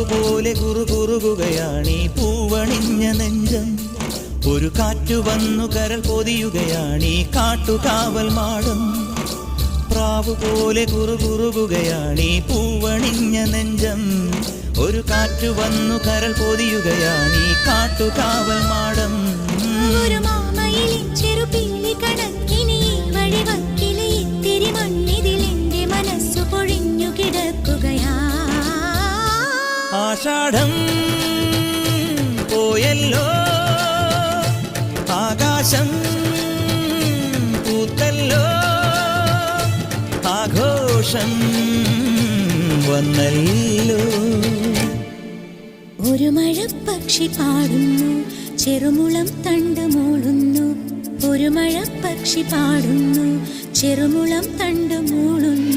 പോലെ കുറുകുറുകുകയാണീ പൂവണിഞ്ഞ നെഞ്ചം. ഒരു കാറ്റു വന്നു കരൾ പൊതിയുകയാണീ കാട്ടുകാവൽ മാടം. പ്രാവു പോലെ കുറുകുറുകുകയാണീ പൂവണിഞ്ഞ നെഞ്ചം. ഒരു കാറ്റു വന്നു കരൾ പൊതിയുകയാണീ കാട്ടുകാവൽ ആഷാഢം പോയല്ലോ. ആകാശം പൂത്തല്ലോ. ആഘോഷം വന്നല്ലോ. ഒരു മഴപ്പക്ഷി പാടുന്നു ചെറുമുളം തണ്ട് മൂളുന്നു. ഒരു മഴപ്പക്ഷി പാടുന്നു ചെറുമുളം തണ്ട് മൂളുന്നു.